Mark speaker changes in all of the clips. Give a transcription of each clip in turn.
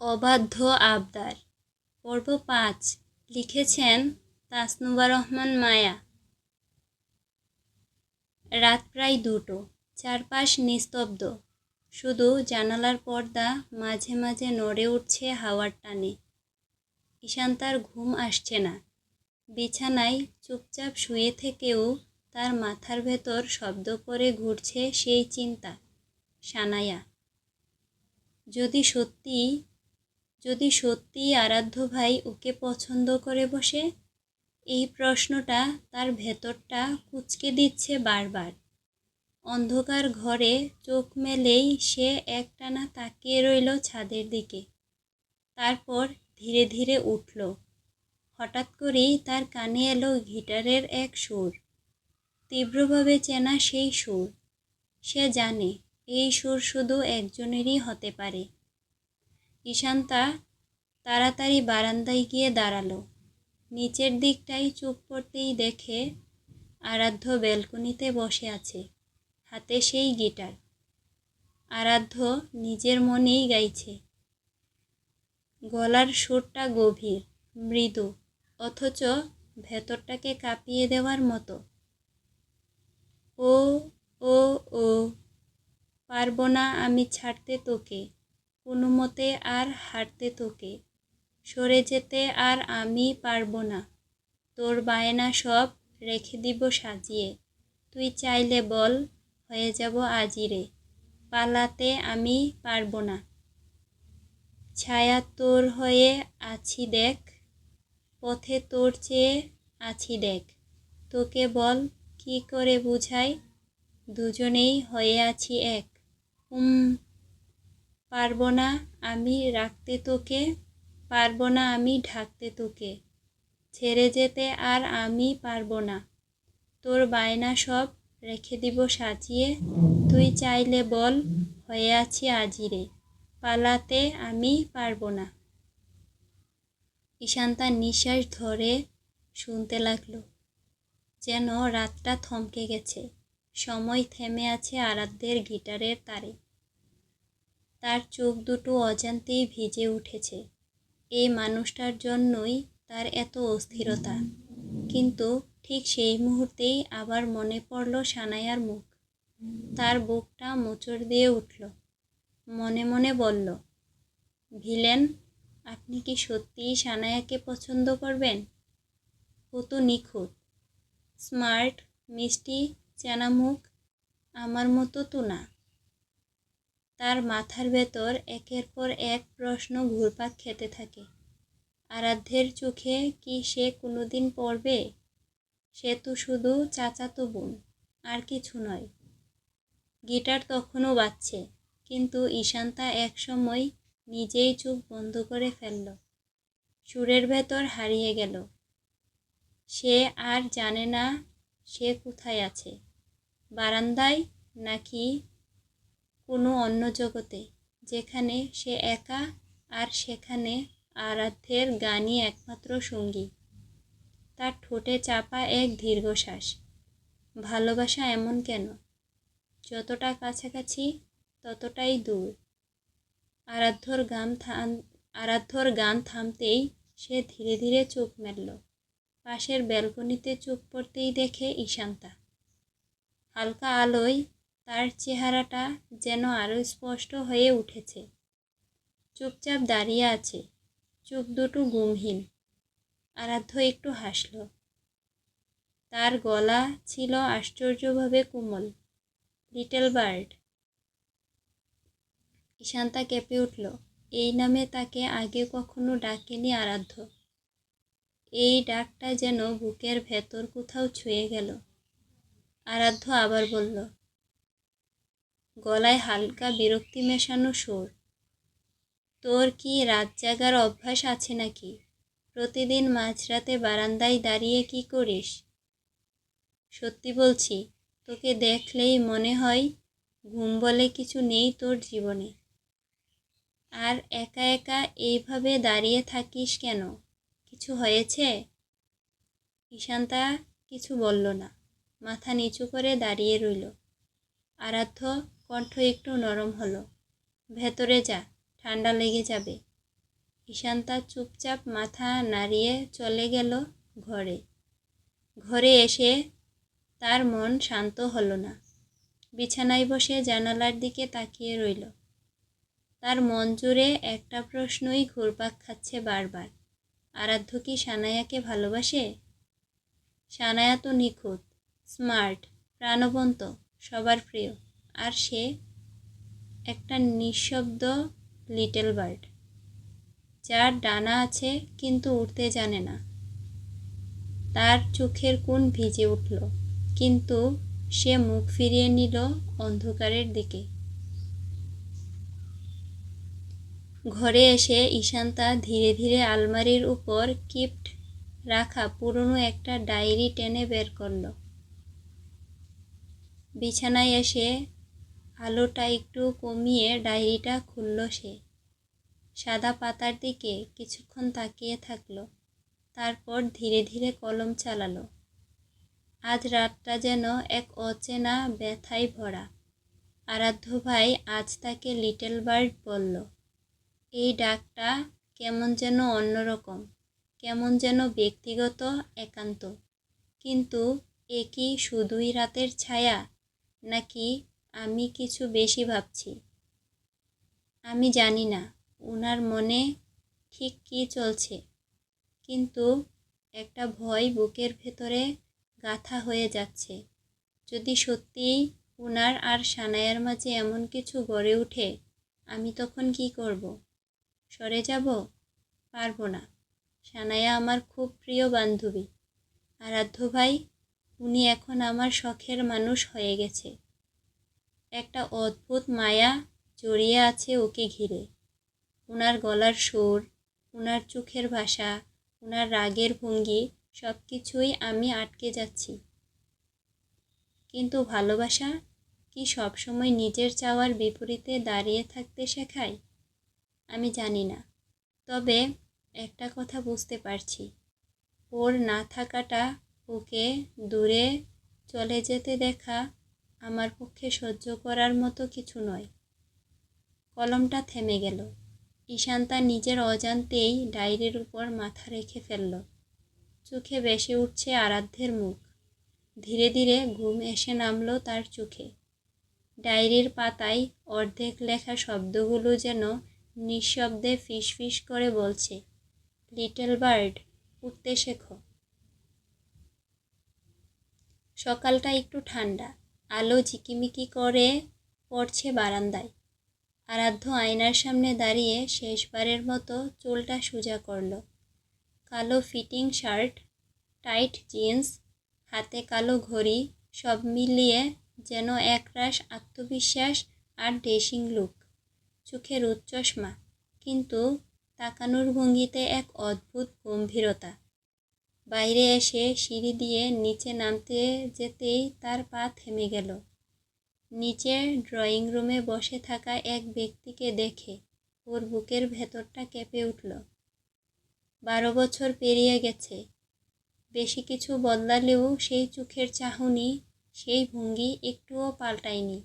Speaker 1: অবাধ্য আবদার। পর্ব পাঁচ। লিখেছেন তাসনুবা রহমান মায়া। রাত প্রায় দুটো। চারপাশ নিস্তব্ধ। শুধু জানালার পর্দা মাঝে মাঝে নড়ে উঠছে হাওয়ার টানে। ঈশান্তার ঘুম আসছে না। বিছানায় চুপচাপ শুয়ে থেকেও তার মাথার ভেতর শব্দ করে ঘুরছে সেই চিন্তা, সানায়া। যদি সত্যি যদি সত্যিই আরাধ্য ভাই ওকে পছন্দ করে বসে, এই প্রশ্নটা তার ভেতরটা কুচকে দিচ্ছে বারবার। অন্ধকার ঘরে চোখ মেলেই সে একটানা তাকিয়ে রইল ছাদের দিকে। তারপর ধীরে ধীরে উঠল। হঠাৎ করেই তার কানে এলো গিটারের এক সুর। তীব্রভাবে চেনা সেই সুর। সে জানে, এই সুর শুধু একজনেরই হতে পারে। ঈশান্তা তাড়াতাড়ি বারান্দায় গিয়ে দাঁড়াল। নিচের দিকটাই চুপ করতেই দেখে আরাধ্য ব্যালকনিতে বসে আছে, হাতে সেই গিটার। আরাধ্য নিজের মনেই গাইছে, গলার সুরটা গভীর, মৃদু, অথচ ভেতরটাকে কাঁপিয়ে দেওয়ার মতো। ও ও ও, পারব না আমি ছাড়তে তোকে কোনো মতে আর হারতে তোকে। সরে যেতে আর আমি পারব না। তোর বায়না সব রেখে দিব সাজিয়ে। তুই চাইলে বল, হয়ে যাব আজিরে পালাতে আমি পারব না। ছায়া তোর হয়ে আছি দেখ, পথে তোর চেয়ে আছি দেখ। তোকে বল, কি করে বুঝাই? দুজনেই হয়ে আছি এক। উম পারব না আমি রাখতে তোকে, পারব না আমি ঢাকতে তোকে। ছেড়ে যেতে আর আমি পারব না। তোর বায়না সব রেখে দিব সাজিয়ে, তুই চাইলে বল, হয়ে আছি আজিরে, পালাতে আমি পারব না। ঈশান্তার নিঃশ্বাস ধরে শুনতে লাগল, যেন রাতটা থমকে গেছে। সময় থেমে আছে আরাধ্যের গিটারের তারে। তার চোখ দুটো অজান্তেই ভিজে উঠেছে। এই মানুষটার জন্যই তার এত অস্থিরতা। কিন্তু ঠিক সেই মুহূর্তেই আবার মনে পড়ল সানায়ার মুখ। তার বুকটা মোচড় দিয়ে উঠল। মনে মনে বলল, ভিলেন, আপনি কি সত্যিই সানায়াকে পছন্দ করবেন? ও তো নিখুঁত। স্মার্ট, মিষ্টি চেনা মুখ আমার মতো তো না। তার মাথার ভেতর একের পর এক প্রশ্ন ঘুরপাক খেতে থাকে। আরাধ্যের চোখে কি সে কোনোদিন পড়বে? সে তো শুধু চাচাতো বোন, আর কিছু নয়। গিটার তখনও বাজছে, কিন্তু ঈশান্তা একসময় নিজেই চোখ বন্ধ করে ফেলল। সুরের ভেতর হারিয়ে গেল। সে আর জানে না সে কোথায় আছে, বারান্দায় নাকি কোনো অন্য জগতে, যেখানে সে একা আর সেখানে আরাধ্যের গানই একমাত্র সঙ্গী। তার ঠোঁটে চাপা এক দীর্ঘশ্বাস। ভালোবাসা এমন কেন? যতটা কাছাকাছি, ততটাই দূর। আরাধ্যর গান থাম আরাধ্যর গান থামতেই সে ধীরে ধীরে চোখ মেলল। পাশের ব্যালকনিতে চোখ পড়তেই দেখে ঈশান্তা। হালকা আলোয় তার চেহারাটা যেন আরও স্পষ্ট হয়ে উঠেছে। চুপচাপ দাঁড়িয়ে আছে, চোখ দুটো গুমহীন। আরাধ্য একটু হাসল। তার গলা ছিল আশ্চর্যভাবে কোমল। Little bird. ঈশান্তা কেঁপে উঠল। এই নামে তাকে আগে কখনো ডাকেনি আরাধ্য। এই ডাকটা যেন বুকের ভেতর কোথাও ছুঁয়ে গেল। আরাধ্য আবার বলল গলায় হালকা বিরক্তি মেশানো সুর। তোর কি রাত জাগার অভ্যাস আছে নাকি? প্রতিদিন মাঝরাতে বারান্দায় দাঁড়িয়ে কি করিস? সত্যি বলছি, তোকে দেখলেই মনে হয় ঘুম বলে কিছু নেই তোর জীবনে। আর একা একা এইভাবে দাঁড়িয়ে থাকিস কেন? কিছু হয়েছে? ঈশান্তা কিছু বলল না, মাথা নিচু করে দাঁড়িয়ে রইল। আরাধ্য কণ্ঠ একটু নরম হলো। ভেতরে যা, ঠান্ডা লেগে যাবে। ঈশান্তা চুপচাপ মাথা নাড়িয়ে চলে গেল ঘরে। ঘরে এসে তার মন শান্ত হলো না। বিছানায় বসে জানালার দিকে তাকিয়ে রইল। তার মন জুড়ে একটা প্রশ্নই ঘুরপাক খাচ্ছে বারবার। আরাধ্য কি সানায়াকে ভালোবাসে? সানায়া তো নিখুঁত, স্মার্ট, প্রাণবন্ত, সবার প্রিয়। আর সে একটা নিঃশব্দ লিটল বার্ড, যার ডানা আছে কিন্তু উঠতে জানে না। তার চোখের কোণ ভিজে উঠল, কিন্তু সে মুখ ফিরিয়ে নিল অন্ধকারের দিকে। ঘরে এসে ঈশান্তা ধীরে ধীরে আলমারির উপর কিপ্ট রাখা পুরনো একটা ডায়েরি টেনে বের করল। বিছানায় এসে আলোটা একটু কমিয়ে ডায়েরিটা খুলল সে। সাদা পাতার দিকে কিছুক্ষণ তাকিয়ে থাকল, তারপর ধীরে ধীরে কলম চালালো। আজ রাতটা যেন এক অচেনা ব্যথায় ভরা। আরাধ্য ভাই আজ তাকে লিটল বার্ড বলল, এই ডাকটা কেমন যেন অন্যরকম, কেমন যেন ব্যক্তিগত একান্ত। কিন্তু এ কি শুধুই রাতের ছায়া, নাকি আমি কিছু বেশি ভাবছি। আমি জানি না ওনার মনে ঠিক কী চলছে। কিন্তু একটা ভয় বুকের ভেতরে গাথা হয়ে যাচ্ছে। যদি সত্যিই উনার আর সানায়ার মাঝে এমন কিছু গড়ে ওঠে আমি তখন কি করব? সরে যাব? পারব না। সানায়া আমার খুব প্রিয় বান্ধবী। আরাধ্য ভাই, উনি এখন আমার শখের মানুষ হয়ে গেছে। একটা অদ্ভুত মায়া জড়িয়ে আছে ওকে ঘিরে। ওনার গলার সুর ওনার চোখের ভাষা ওনার রাগের ভঙ্গি সব কিছুই আমি আটকে যাচ্ছি। কিন্তু ভালোবাসা কি সবসময় নিজের চাওয়ার বিপরীতে দাঁড়িয়ে থাকতে শেখায়? আমি জানি না। তবে একটা কথা বুঝতে পারছি। ওর না থাকাটা ওকে দূরে চলে যেতে দেখা আমার পক্ষে সহ্য করার মতো কিছু নয়। কলমটা থেমে গেল। ঈশান্তা নিজের অজান্তেই ডায়েরির উপর মাথা রেখে ফেলল। চোখে বেসে উঠছে আরাধ্যের মুখ। ধীরে ধীরে ঘুম এসে নামলো তার চোখে। ডায়েরির পাতায় অর্ধেক লেখা শব্দগুলো যেন নিঃশব্দে ফিস করে বলছে, লিটল বার্ড, উঠতে শেখো। সকালটা একটু ঠান্ডা। আলো ঝিকিমিকি করে পড়ছে বারান্দায়। আরাধ্য আয়নার সামনে দাঁড়িয়ে শেষবারের মতো চুলটা সোজা করল। কালো ফিটিং শার্ট, টাইট জিন্স, হাতে কালো ঘড়ি, সব মিলিয়ে যেন একরাশ আত্মবিশ্বাস আর ড্রেসিং লুক। চোখের উচ্চসমা, কিন্তু তাকানোর ভঙ্গিতে এক অদ্ভুত গম্ভীরতা। বাইরে এসে সিঁড়ি দিয়ে নিচে নামতে যেতেই তার পা থেমে গেল। নিচে ড্রয়িং রুমে বসে থাকা এক ব্যক্তিকে দেখে ওর বুকের ভেতরটা কেঁপে উঠল। বারো বছর পেরিয়ে গেছে। বেশি কিছু বদলালেও সেই চোখের চাহনি, সেই ভঙ্গি একটুও পাল্টায়নি।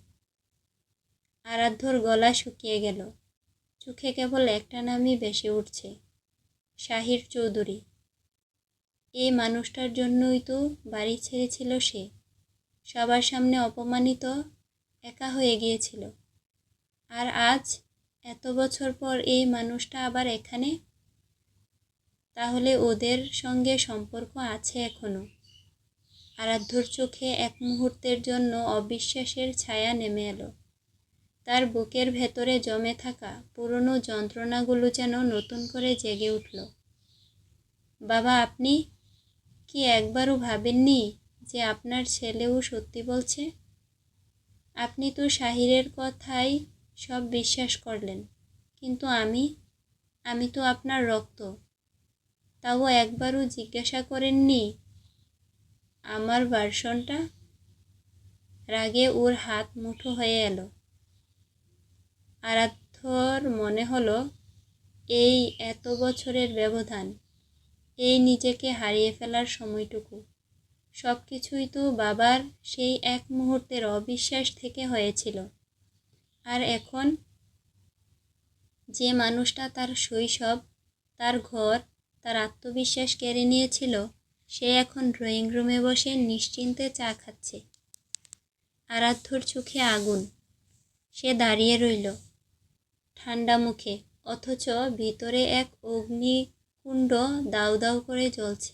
Speaker 1: আরাধ্যর গলা শুকিয়ে গেল। চোখে কেবল একটা নামই বেশি উঠছে, শাহির চৌধুরী। এই মানুষটার জন্যই তো বাড়ি ছেড়েছিল সে। সবার সামনে অপমানিত, একা হয়ে গিয়েছিল। আর আজ এত বছর পর এই মানুষটা আবার এখানে? তাহলে ওদের সঙ্গে সম্পর্ক আছে এখনও আরাধ্যর চোখে এক মুহূর্তের জন্য অবিশ্বাসের ছায়া নেমে এলো। তার বুকের ভেতরে জমে থাকা পুরনো যন্ত্রণাগুলো যেন নতুন করে জেগে উঠল। বাবা, আপনি কি একবারও ভাবেননি যে আপনার ছেলেও সত্যি বলছে? আপনি তো শাহিরের কথাই সব বিশ্বাস করলেন, কিন্তু আমি আমি তো আপনার রক্ত। তাও একবারও জিজ্ঞাসা করেননি আমার ভার্সনটা রাগে ওর হাত মুঠো হয়ে এলো। আরাধ্যর মনে হলো, এই এত বছরের ব্যবধান এই নিজেকে হারিয়ে ফেলার সময়টুকু। সব কিছুই তো বাবার সেই এক মুহূর্তের অবিশ্বাস থেকে হয়েছিল। আর এখন যে মানুষটা তার শৈশব, তার ঘর, তার আত্মবিশ্বাস কেড়ে নিয়েছিল, সে এখন ড্রয়িং রুমে বসে নিশ্চিন্তে চা খাচ্ছে। আরাধ্যর চোখে আগুন। সে দাঁড়িয়ে রইল। ঠান্ডা মুখে, অথচ ভিতরে এক অগ্নিকুণ্ড দাউ দাউ করে জ্বলছে।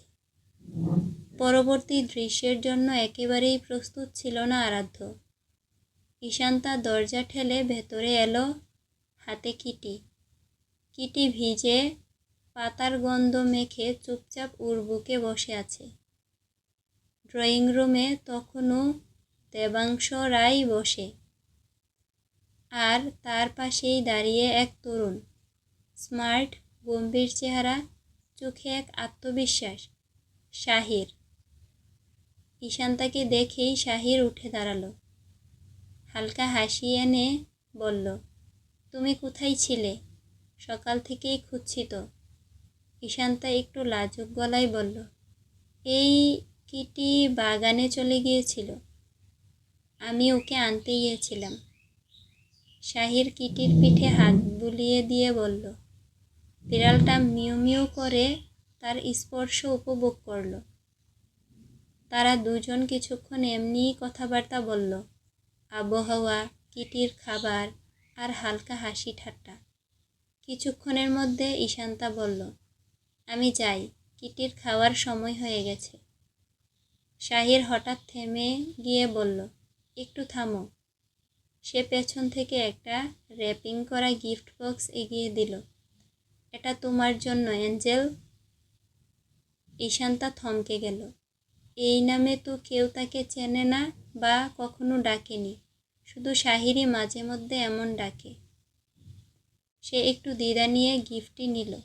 Speaker 1: পরবর্তী দৃশ্যের জন্য একেবারেই প্রস্তুত ছিল না আরাধ্য। ঈশান্তা দরজা ঠেলে ভেতরে এলো হাতে কিটি। কিটি ভিজে পাতার গন্ধ মেখে চুপচাপ উর্বুকে বসে আছে। ড্রয়িং রুমে তখনও দেবাংশ রায় বসে। আর তার পাশেই দাঁড়িয়ে এক তরুণ। স্মার্ট, গম্ভীর চেহারা চোখে এক আত্মবিশ্বাস। শাহির। ঈশান্তাকে দেখেই শাহির উঠে দাঁড়াল। হালকা হাসি এনে বলল, তুমি কোথায় ছিলে? সকাল থেকেই খুঁজছি তো। ঈশান্তা একটু লাজুক গলায় বলল, এই কিটি বাগানে চলে গিয়েছিল। আমি ওকে আনতে গিয়েছিলাম। শাহির কিটির পিঠে হাত বুলিয়ে দিয়ে বলল বিড়ালটা মিউ মিউ করে তার স্পর্শ উপভোগ করল। তারা দুজন কিছুক্ষণ এমনিই কথাবার্তা বলল, আবহাওয়া, কিটির খাবার আর হালকা হাসি ঠাট্টা। কিছুক্ষণের মধ্যে ঈশান্তা বলল, আমি যাই, কিটির খাওয়ার সময় হয়ে গেছে। শাহির হঠাৎ থেমে গিয়ে বলল, একটু থামো। সে পেছন থেকে একটা র্যাপিং করা গিফট বক্স এগিয়ে দিল। এটা তোমার জন্য, অ্যাঞ্জেল। ঈশান্তা থমকে গেল। এই নামে তো কেউ তাকে চেনে না বা কখনো ডাকেনি। শুধু শাহিরি মাঝে মধ্যে এমন ডাকে। সে একটু দ্বিধা নিয়ে গিফটটি নিল।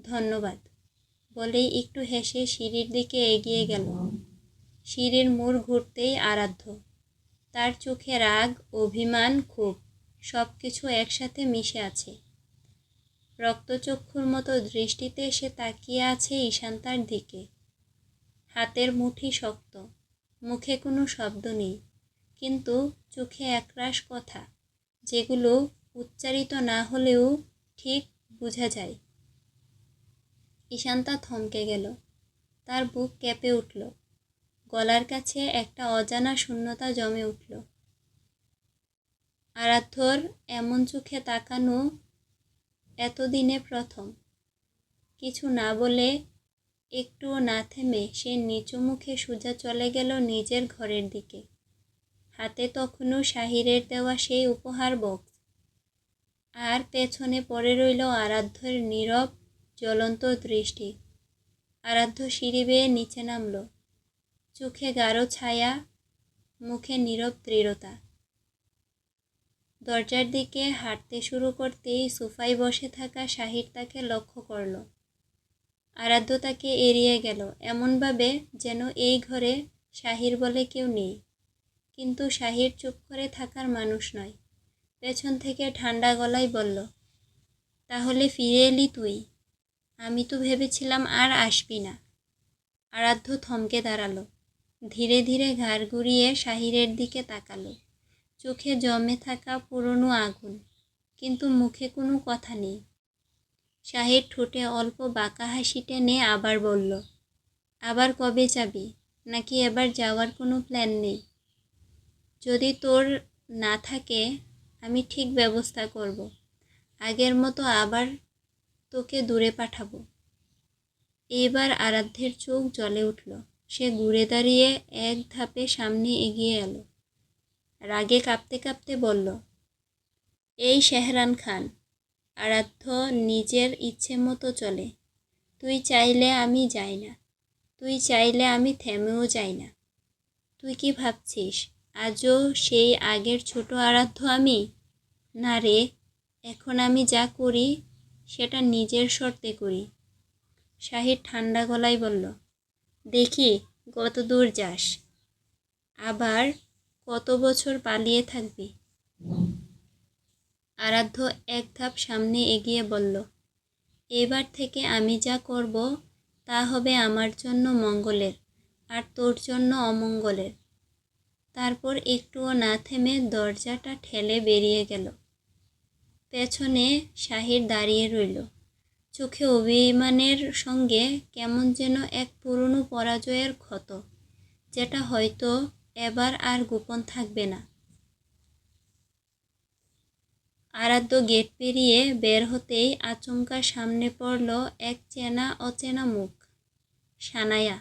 Speaker 1: ধন্যবাদ। বলেই একটু হেসে সিঁড়ির দিকে এগিয়ে গেল। সিঁড়ির মোড় ঘুরতেই আরাধ্য। তার চোখে রাগ, অভিমান, ক্ষোভ সব কিছু একসাথে মিশে আছে। রক্তচক্ষুর মতো দৃষ্টিতে সে তাকিয়ে আছে ঈশান্তার দিকে। হাতের মুঠি শক্ত, মুখে কোনো শব্দ নেই, কিন্তু চোখে একরাশ কথা, যেগুলো উচ্চারিত না হলেও ঠিক বোঝা যায়। ঈশান্তা থমকে গেল, তার বুক কেঁপে উঠল, গলার কাছে একটা অজানা শূন্যতা জমে উঠল। আরাধ্যর এমন চোখে তাকানো এতদিনে প্রথম। কিছু না বলে একটুও না থেমে সে নিচু মুখে সোজা চলে গেল নিজের ঘরের দিকে। হাতে তখনও শাহিরের দেওয়া সেই উপহার বক্স আর পেছনে পড়ে রইল আরাধ্যের নীরব, জ্বলন্ত দৃষ্টি। আরাধ্য সিঁড়ি বেয়ে নিচে নামল। চোখে গাঢ় ছায়া, মুখে নীরব দৃঢ়তা। দরজার দিকে হাঁটতে শুরু করতেই সোফায় বসে থাকা শাহির তাকে লক্ষ্য করল। আরাধ্য তাকে এড়িয়ে গেল, এমনভাবে যেন এই ঘরে শাহির বলে কেউ নেই। কিন্তু শাহির চুপ করে থাকার মানুষ নয়। পেছন থেকে ঠান্ডা গলায় বলল, তাহলে ফিরে এলি তুই? আমি তো ভেবেছিলাম আর আসবি না। আরাধ্য থমকে দাঁড়াল, ধীরে ধীরে ঘাড় ঘুরিয়ে শাহিরের দিকে তাকালো। চোখে জমে থাকা পুরনো আগুন, কিন্তু মুখে কোনো কথা নেই। শাহির ঠোঁটে অল্প বাঁকা হাসি টেনে আবার বলল, আবার কবে যাবি? নাকি এবার যাওয়ার কোনো প্ল্যান নেই? যদি তোর না থাকে, আমি ঠিক ব্যবস্থা করব। আগের মতো আবার তোকে দূরে পাঠাবো। এবার আরাধ্যের চোখ জ্বলে উঠল। সে ঘুরে দাঁড়িয়ে এক ধাপে সামনে এগিয়ে এলো। রাগে কাঁপতে কাঁপতে বলল, এই শেহরান খান, আরাধ্য নিজের ইচ্ছে মতো চলে। তুই চাইলে আমি যাই না, তুই চাইলে আমি থেমেও যাই না। তুই কি ভাবছিস, আজও সেই আগের ছোট আরাধ্য আমি? না রে, এখন আমি যা করি, সেটা নিজের শর্তে করি। শাহির ঠান্ডা গলায় বলল, দেখি কত দূর যাস। আবার কত বছর পালিয়ে থাকবি? আরাধ্য এক ধাপ সামনে এগিয়ে বলল, এবার থেকে আমি যা করব তা হবে আমার জন্য মঙ্গলের আর তোর জন্য অমঙ্গলের। তারপর একটুও না থেমে দরজাটা ঠেলে বেরিয়ে গেল। পেছনে শাহির দাঁড়িয়ে রইল। চোখে অভিমানের সঙ্গে কেমন যেন এক পুরনো পরাজয়ের ক্ষত, যেটা হয়তো এবার আর গোপন থাকবে না। আরাধ্য গেট পেরিয়ে বের হতেই আচমকা সামনে পড়ল এক চেনা অচেনা মুখ, সানায়া।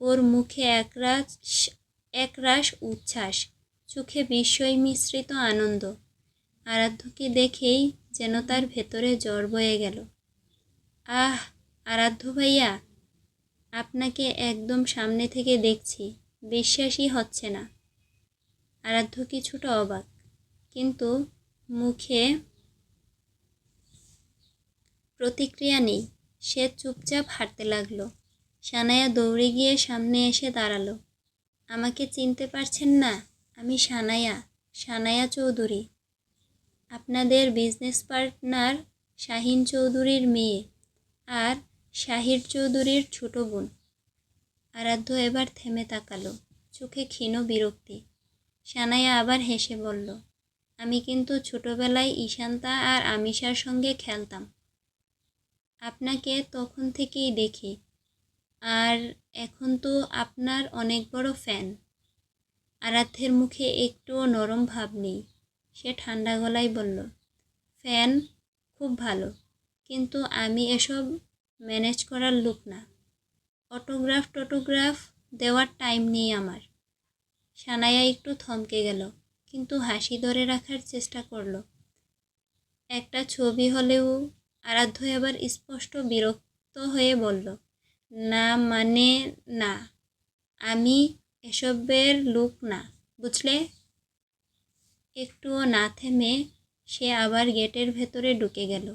Speaker 1: ওর মুখে একরাশ একরাশ উচ্ছ্বাস, চোখে বিস্ময় মিশ্রিত আনন্দ। আরাধ্যকে দেখেই যেন তার ভেতরে জ্বর বয়ে গেল। আহ, আরাধ্য ভাইয়া, আপনাকে একদম সামনে থেকে দেখছি। বিশ্বাসই হচ্ছে না। আরাধ্য কিছুটা অবাক, কিন্তু মুখে প্রতিক্রিয়া নেই। সে চুপচাপ হাঁটতে লাগল। সানায়া দৌড়ে গিয়ে সামনে এসে দাঁড়াল। আমাকে চিনতে পারছেন না? আমি সানায়া সানায়া চৌধুরী। আপনাদের বিজনেস পার্টনার শাহিন চৌধুরীর মেয়ে আর শাহির চৌধুরীর ছোট বোন। আরাধ্য এবার থেমে তাকালো। চোখে ক্ষীণ বিরক্তি। সানায়া আবার হেসে বলল, আমি কিন্তু ছোটবেলায় ঈশান্তা আর আমিষার সঙ্গে খেলতাম। আপনাকে তখন থেকেই দেখি। আর এখন তো আপনার অনেক বড় ফ্যান। আরাধ্যের মুখে একটুও নরম ভাব নেই। সে ঠান্ডা গলায় বলল, ফ্যান খুব ভালো, কিন্তু আমি এসব ম্যানেজ করার লোক না। অটোগ্রাফ, টটোগ্রাফ দেওয়ার টাইম নেই আমার। সানায়া একটু থমকে গেল, কিন্তু হাসি ধরে রাখার চেষ্টা করল। একটা ছবি হলেও আরাধ্য এবার স্পষ্ট বিরক্ত হয়ে বলল, না মানে না, আমি এসবের লোক না, বুঝলে? একটুও না থেমে সে আবার গেটের ভেতরে ঢুকে গেল।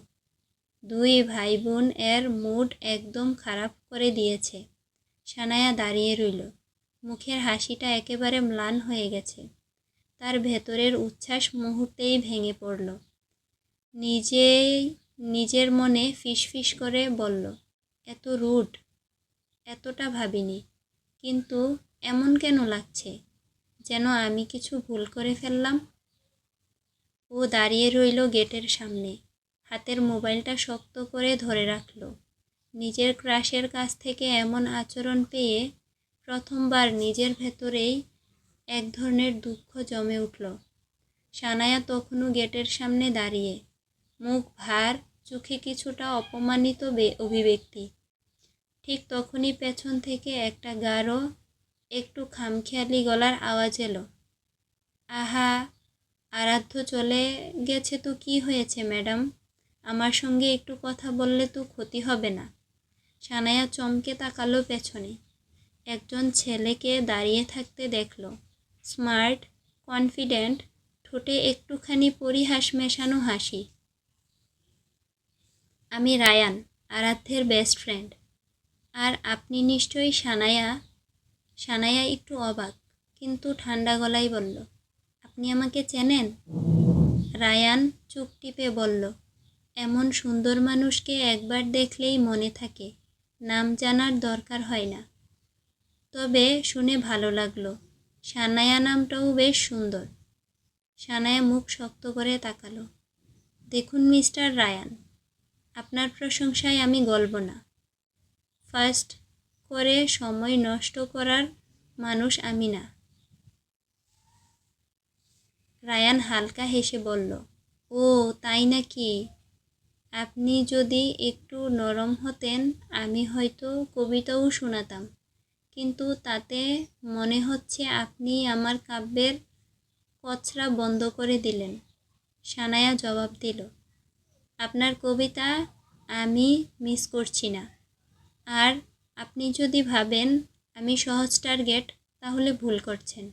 Speaker 1: দুই ভাই বোন এর মুড একদম খারাপ করে দিয়েছে। সানায়া দাঁড়িয়ে রইল। মুখের হাসিটা একেবারে ম্লান হয়ে গেছে। তার ভেতরের উচ্ছ্বাস মুহূর্তেই ভেঙে পড়ল। নিজেই, নিজের মনে ফিসফিস করে বলল, এত রুড, এতটা ভাবিনি। কিন্তু এমন কেন লাগছে? যেন আমি কিছু ভুল করে ফেললাম? ও দাঁড়িয়ে রইল গেটের সামনে। হাতের মোবাইলটা শক্ত করে ধরে রাখল। নিজের ক্রাশের কাছ থেকে এমন আচরণ পেয়ে প্রথমবার নিজের ভেতরেই এক ধরনের দুঃখ জমে উঠল। সানায়া তখনও গেটের সামনে দাঁড়িয়ে মুখ ভার, চোখে কিছুটা অপমানিত অভিব্যক্তি। ঠিক তখনই পেছন থেকে একটা গাঢ়, একটু খামখেয়ালি গলার আওয়াজ এলো। আহা, আরাধ্য চলে গেছে তো কি হয়েছে, ম্যাডাম? আমার সঙ্গে একটু কথা বললে তো ক্ষতি হবে না। সানায়া চমকে তাকালো পেছনে। একজন ছেলেকে দাঁড়িয়ে থাকতে দেখল। স্মার্ট, কনফিডেন্ট, ঠোঁটে একটুখানি পরিহাস মেশানো হাসি। আমি রায়ান, আরাধ্যের বেস্ট ফ্রেন্ড আর আপনি নিশ্চয়ই সানায়া? সানায়া একটু অবাক, কিন্তু ঠান্ডা গলায় বলল, আপনি আমাকে চেনেন? রায়ান চুপ টিপে বলল এমন সুন্দর মানুষকে একবার দেখলেই মনে থাকে, নাম জানার দরকার হয় না। তবে শুনে ভালো লাগল, সানায়া নামটাও বেশ সুন্দর। সানায়া মুখ শক্ত করে তাকালো। দেখুন মিস্টার রায়ান, আপনার প্রশংসায় আমি গলব না। ফার্স্ট, করে সময় নষ্ট করার মানুষ আমি না। রায়ান হালকা হেসে বলল, ও, তাই নাকি? আপনি যদি একটু নরম হতেন, আমি হয়তো কবিতাও শোনাতাম। কিন্তু তাতে মনে হচ্ছে আপনি আমার কাব্যের কচরা বন্ধ করে দিলেন। সানায়া জবাব দিল, আপনার কবিতা আমি মিস করছি না। আর আপনি যদি ভাবেন আমি সহজ টার্গেট, তাহলে ভুল করছেন।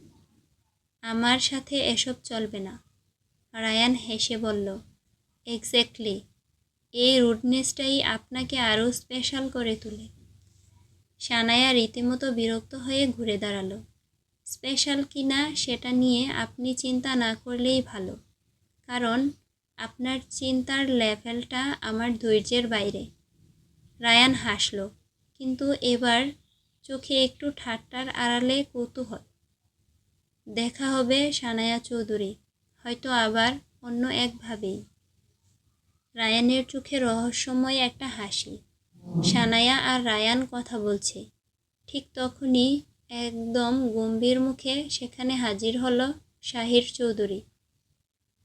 Speaker 1: আমার সাথে এসব চলবে না। রায়ান হেসে বলল এক্স্যাক্টলি এই রুডনেসটাই আপনাকে আরও স্পেশাল করে তোলে। সানায়া রীতিমতো বিরক্ত হয়ে ঘুরে দাঁড়াল। স্পেশাল কি না সেটা নিয়ে আপনি চিন্তা না করলেই ভালো। কারণ আপনার চিন্তার লেভেলটা আমার ধৈর্যের বাইরে। রায়ান হাসল, কিন্তু এবার চোখে একটু ঠাট্টার আড়ালে কৌতূহল। দেখা হবে সানায়া চৌধুরী, হয়তো আবার অন্য একভাবেই রায়ানের চোখে রহস্যময় একটা হাসি। সানায়া আর রায়ান কথা বলছে। ঠিক তখনই একদম গম্ভীর মুখে সেখানে হাজির হলো শাহির চৌধুরী।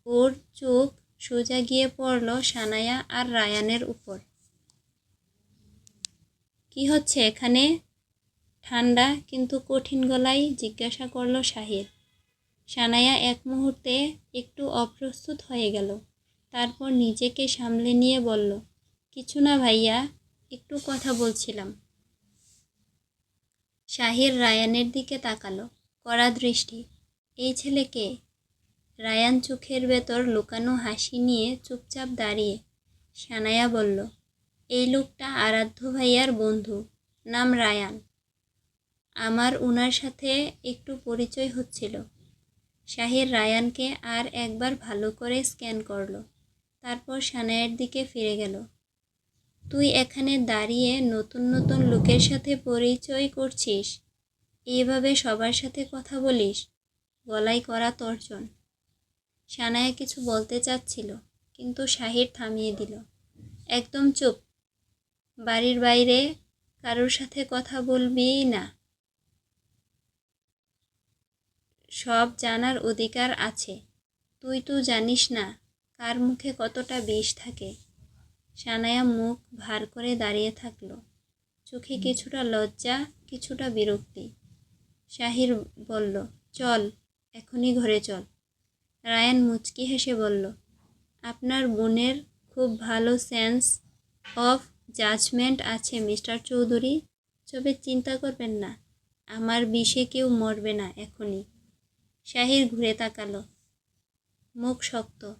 Speaker 1: ওর চোখ সোজা গিয়ে পড়ল সানায়া আর রায়ানের উপর। কি হচ্ছে এখানে? ঠান্ডা কিন্তু কঠিন গলায় জিজ্ঞাসা করল শাহির। সানায়া এক মুহূর্তে একটু অপ্রস্তুত হয়ে গেল। তারপর নিজেকে সামলে নিয়ে বলল, কিছু না ভাইয়া, একটু কথা বলছিলাম। শাহির রায়ানের দিকে তাকালো, কড়া দৃষ্টি। এই ছেলেকে রায়ান চোখের ভেতর লুকানো হাসি নিয়ে চুপচাপ দাঁড়িয়ে সানায়া বলল, এই লোকটা আরাধ্য ভাইয়ার বন্ধু, নাম রায়ান। আমার উনার সাথে একটু পরিচয় হচ্ছিল শাহির রায়ানকে আর একবার ভালো করে স্ক্যান করল। তারপর সানায়ের দিকে ফিরে গেল। তুই এখানে দাঁড়িয়ে নতুন নতুন লোকের সাথে পরিচয় করছিস? এইভাবে সবার সাথে কথা বলিস? গলায় করা তর্জন। সানায়া কিছু বলতে চাচ্ছিল, কিন্তু শাহির থামিয়ে দিল। একদম চুপ। বাড়ির বাইরে কারোর সাথে কথা বলবি না। সব জানার অধিকার আছে। তুই তো জানিস না কার মুখে কতটা বিষ থাকে? সানায়া মুখ ভার করে দাঁড়িয়ে থাকল। চোখে কিছুটা লজ্জা, কিছুটা বিরক্তি। শাহির বলল, চল, এখনই ঘরে চল। রায়ান মুচকি হেসে বলল, আপনার বোনের খুব ভালো সেন্স অফ জাজমেন্ট আছে, মিস্টার চৌধুরী। তবে চিন্তা করবেন না, আমার বিষে কেউ মরবে না এখনই। শাহির ঘুরে তাকালো। মুখ শক্ত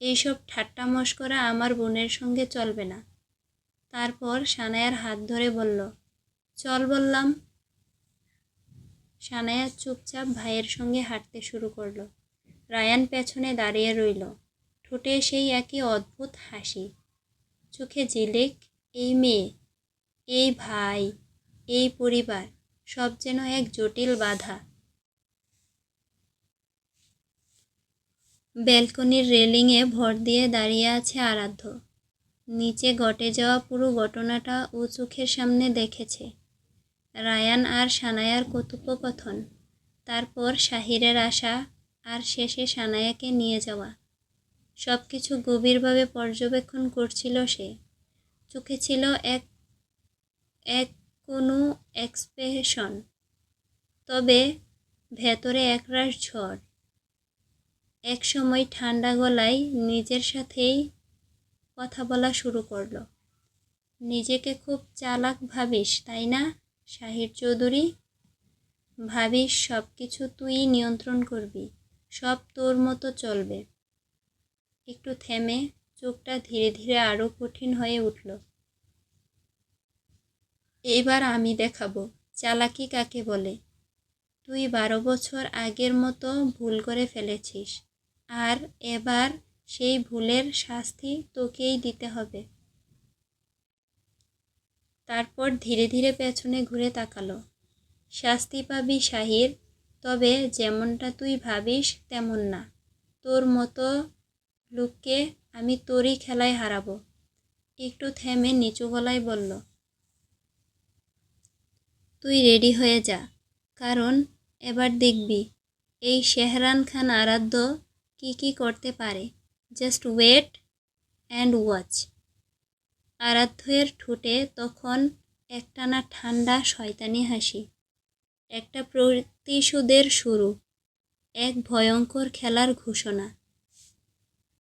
Speaker 1: এইসব ঠাট্টা মস্করা আমার বোনের সঙ্গে চলবে না। তারপর সানায়ার হাত ধরে বলল, চল বললাম। সানায়া চুপচাপ ভাইয়ের সঙ্গে হাঁটতে শুরু করল। রায়ান পেছনে দাঁড়িয়ে রইল। ঠোঁটে সেই একই অদ্ভুত হাসি। চোখে জিলেক, এই মেয়ে, এই ভাই, এই পরিবার, সব যেন এক জটিল বাধা। ব্যালকনির রেলিংয়ে ভর দিয়ে দাঁড়িয়ে আছে আরাধ্য। নিচে ঘটে যাওয়া পুরো ঘটনাটা ও চোখের সামনে দেখেছে। রায়ান আর সানায়ার কথোপকথন। তারপর শাহিরের আশা আর শেষে সানায়াকে নিয়ে যাওয়া। সব কিছু গভীরভাবে পর্যবেক্ষণ করছিল সে। চোখে ছিল এক এক কোনো এক্সপ্রেশন তবে ভেতরে একরাশ ঝড়। এক সময় ঠান্ডা গলায় নিজের সাথেই কথা বলা শুরু করল। নিজেকে খুব চালাক ভাবিস, তাই না, শাহির চৌধুরী? ভাবিস সব কিছু তুই নিয়ন্ত্রণ করবি, সব তোর মতো চলবে। একটু থেমে চোখটা ধীরে ধীরে আরও কঠিন হয়ে উঠল। এইবার আমি দেখাবো, চালাকি কাকে বলে? তুই বারো বছর আগের মতো ভুল করে ফেলেছিস। আর এবার সেই ভুলের শাস্তি তোকেই দিতে হবে। তারপর ধীরে ধীরে পেছনে ঘুরে তাকালো। শাস্তি পাবি শাহির, তবে যেমনটা তুই ভাবিস তেমন না। তোর মতো লোককে আমি তোরই খেলায় হারাবো। একটু থেমে নিচু গলায় বলল, তুই রেডি হয়ে যা, কারণ এবার দেখবি, এই শেহরান খান আরাধ্য কি কি করতে পারে। জাস্ট ওয়েট অ্যান্ড ওয়াচ আরাধ্যের ঠোঁটে তখন একটানা ঠান্ডা শয়তানি হাসি। একটা প্রতিশোধের শুরু। এক ভয়ঙ্কর খেলার ঘোষণা।